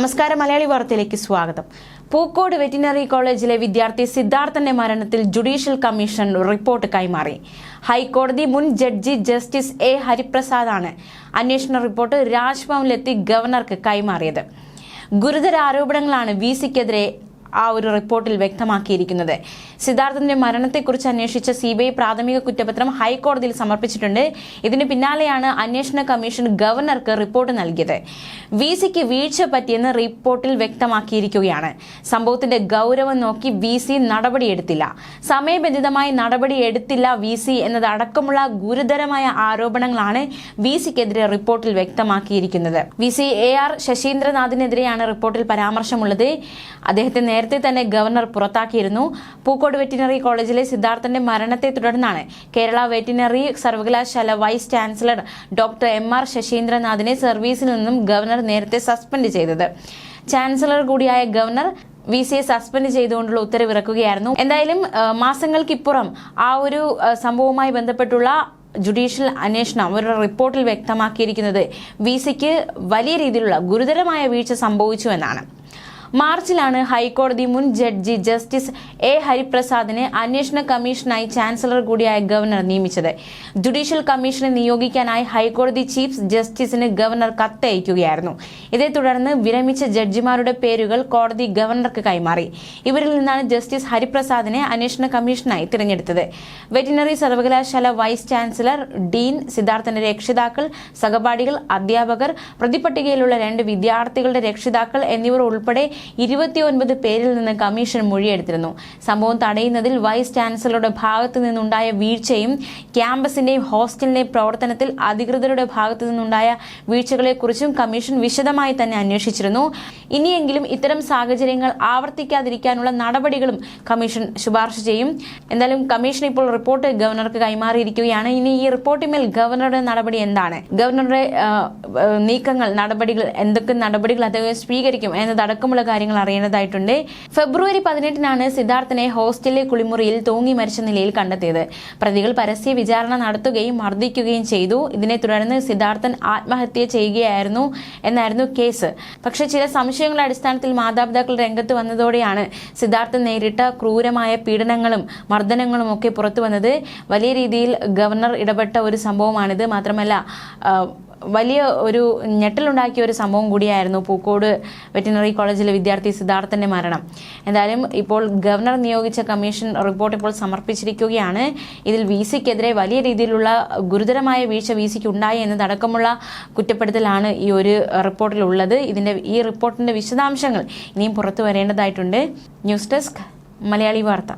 നമസ്കാരം മലയാളി വാർത്തയിലേക്ക് സ്വാഗതം. പൂക്കോട് വെറ്റിനറി കോളേജിലെ വിദ്യാർത്ഥി സിദ്ധാർത്ഥന്റെ മരണത്തിൽ ജുഡീഷ്യൽ കമ്മീഷൻ റിപ്പോർട്ട് കൈമാറി. ഹൈക്കോടതി മുൻ ജഡ്ജി ജസ്റ്റിസ് എ ഹരിപ്രസാദാണ് അന്വേഷണ റിപ്പോർട്ട് രാജ്ഭവനിലെത്തി ഗവർണർക്ക് കൈമാറിയത്. ഗുരുതര ആരോപണങ്ങളാണ് വി സിക്കെതിരെ ആ ഒരു റിപ്പോർട്ടിൽ വ്യക്തമാക്കിയിരിക്കുന്നത്. സിദ്ധാർത്ഥന്റെ മരണത്തെക്കുറിച്ച് അന്വേഷിച്ച സി ബി ഐ പ്രാഥമിക കുറ്റപത്രം ഹൈക്കോടതിയിൽ സമർപ്പിച്ചിട്ടുണ്ട്. ഇതിന് പിന്നാലെയാണ് അന്വേഷണ കമ്മീഷൻ ഗവർണർക്ക് റിപ്പോർട്ട് നൽകിയത്. വി സിക്ക് വീഴ്ച പറ്റിയെന്ന് റിപ്പോർട്ടിൽ വ്യക്തമാക്കിയിരിക്കുകയാണ്. സംഭവത്തിന്റെ ഗൗരവം നോക്കി വി സി നടപടിയെടുത്തില്ല. സമയബന്ധിതമായി നടപടിയെടുത്തില്ല വി സി എന്നതടക്കമുള്ള ഗുരുതരമായ ആരോപണങ്ങളാണ് വി സിക്കെതിരെ റിപ്പോർട്ടിൽ വ്യക്തമാക്കിയിരിക്കുന്നത്. വി സി എ ആർ ശശീന്ദ്രനാഥിനെതിരെയാണ് റിപ്പോർട്ടിൽ പരാമർശമുള്ളത്. അദ്ദേഹത്തെ നേരത്തെ തന്നെ ഗവർണർ പുറത്താക്കിയിരുന്നു. പൂക്കോട് വെറ്റിനറി കോളേജിലെ സിദ്ധാർത്ഥന്റെ മരണത്തെ തുടർന്നാണ് കേരള വെറ്റിനറി സർവകലാശാല vice chancellor doctor M R ശശീന്ദ്രനാഥിനെ സർവീസിൽ നിന്നും ഗവർണർ നേരത്തെ സസ്പെൻഡ് ചെയ്തത്. ചാൻസലർ കൂടിയായ ഗവർണർ വി സിയെ സസ്പെൻഡ് ചെയ്തുകൊണ്ടുള്ള ഉത്തരവിറക്കുകയായിരുന്നു. എന്തായാലും മാസങ്ങൾക്കിപ്പുറം ആ ഒരു സംഭവവുമായി ബന്ധപ്പെട്ടുള്ള ജുഡീഷ്യൽ അന്വേഷണം അവരുടെ റിപ്പോർട്ടിൽ വ്യക്തമാക്കിയിരിക്കുന്നത് വി സിക്ക് വലിയ രീതിയിലുള്ള ഗുരുതരമായ വീഴ്ച സംഭവിച്ചു എന്നാണ് മാർച്ചിലാണ് ഹൈക്കോടതി മുൻ ജഡ്ജി ജസ്റ്റിസ് എ ഹരിപ്രസാദിനെ അന്വേഷണ കമ്മീഷനായി ചാൻസലർ കൂടിയായ ഗവർണർ നിയമിച്ചത്. ജുഡീഷ്യൽ കമ്മീഷനെ നിയോഗിക്കാനായി ഹൈക്കോടതി ചീഫ് ജസ്റ്റിസിന് ഗവർണർ കത്തയക്കുകയായിരുന്നു. ഇതേ തുടർന്ന് വിരമിച്ച ജഡ്ജിമാരുടെ പേരുകൾ കോടതി ഗവർണർക്ക് കൈമാറി. ഇവരിൽ നിന്നാണ് ജസ്റ്റിസ് ഹരിപ്രസാദിനെ അന്വേഷണ കമ്മീഷനായി തിരഞ്ഞെടുത്തത്. വെറ്റിനറി സർവകലാശാല വൈസ് ചാൻസലർ ഡീൻ സിദ്ധാർത്ഥന്റെ രക്ഷിതാക്കൾ സഹപാഠികൾ അധ്യാപകർ പ്രതിപട്ടികയിലുള്ള രണ്ട് വിദ്യാർത്ഥികളുടെ രക്ഷിതാക്കൾ എന്നിവർ ഉൾപ്പെടെ ഇരുപത്തിയൊൻപത് പേരിൽ നിന്ന് കമ്മീഷൻ മൊഴിയെടുത്തിരുന്നു. സംഭവം തടയുന്നതിൽ വൈസ് ചാൻസലറുടെ ഭാഗത്തു നിന്നുണ്ടായ വീഴ്ചയും ക്യാമ്പസിന്റെയും ഹോസ്റ്റലിന്റെയും പ്രവർത്തനത്തിൽ അധികൃതരുടെ ഭാഗത്തു നിന്നുണ്ടായ വീഴ്ചകളെക്കുറിച്ചും കമ്മീഷൻ വിശദമായി തന്നെ അന്വേഷിച്ചിരുന്നു. ഇനിയെങ്കിലും ഇത്തരം സാഹചര്യങ്ങൾ ആവർത്തിക്കാതിരിക്കാനുള്ള നടപടികളും കമ്മീഷൻ ശുപാർശ ചെയ്യും. എന്തായാലും കമ്മീഷൻ ഇപ്പോൾ റിപ്പോർട്ട് ഗവർണർക്ക് കൈമാറിയിരിക്കുകയാണ്. ഇനി ഈ റിപ്പോർട്ടിന്മേൽ ഗവർണറുടെ നടപടി എന്താണ്? ഗവർണറുടെ നീക്കങ്ങൾ നടപടികൾ എന്തൊക്കെ നടപടികൾ അദ്ദേഹം സ്വീകരിക്കും എന്നതടക്കമുള്ള കാര്യങ്ങൾ അറിയേണ്ടതായിട്ടുണ്ട്. ഫെബ്രുവരി പതിനെട്ടിനാണ് സിദ്ധാർത്ഥനെ ഹോസ്റ്റലിലെ കുളിമുറിയിൽ തൂങ്ങി മരിച്ച നിലയിൽ കണ്ടെത്തിയത്. പ്രതികൾ പരസ്യ വിചാരണ നടത്തുകയും മർദ്ദിക്കുകയും ചെയ്തു. ഇതിനെ തുടർന്ന് സിദ്ധാർത്ഥൻ ആത്മഹത്യ ചെയ്യുകയായിരുന്നു എന്നായിരുന്നു കേസ്. പക്ഷേ ചില സംശയങ്ങളുടെ അടിസ്ഥാനത്തിൽ മാതാപിതാക്കൾ രംഗത്ത് വന്നതോടെയാണ് സിദ്ധാർത്ഥൻ നേരിട്ട ക്രൂരമായ പീഡനങ്ങളും മർദ്ദനങ്ങളും ഒക്കെ പുറത്തു വന്നത്. വലിയ രീതിയിൽ ഗവർണർ ഇടപെട്ട ഒരു സംഭവമാണിത്. മാത്രമല്ല വലിയ ഒരു ഞെട്ടലുണ്ടാക്കിയ ഒരു സംഭവം കൂടിയായിരുന്നു പൂക്കോട് വെറ്റിനറി കോളേജിലെ വിദ്യാർത്ഥി സിദ്ധാർത്ഥന്റെ മരണം. എന്തായാലും ഇപ്പോൾ ഗവർണർ നിയോഗിച്ച കമ്മീഷൻ റിപ്പോർട്ട് ഇപ്പോൾ സമർപ്പിച്ചിരിക്കുകയാണ്. ഇതിൽ വി സിക്കെതിരെ വലിയ രീതിയിലുള്ള ഗുരുതരമായ വീഴ്ച വി സിക്ക് ഉണ്ടായി എന്നതടക്കമുള്ള കുറ്റപ്പെടുത്തലാണ് ഈ ഒരു റിപ്പോർട്ടിലുള്ളത്. ഇതിന്റെ ഈ റിപ്പോർട്ടിന്റെ വിശദാംശങ്ങൾ ഇനിയും പുറത്തു വരേണ്ടതായിട്ടുണ്ട്. ന്യൂസ് ഡെസ്ക് മലയാളി വാർത്ത.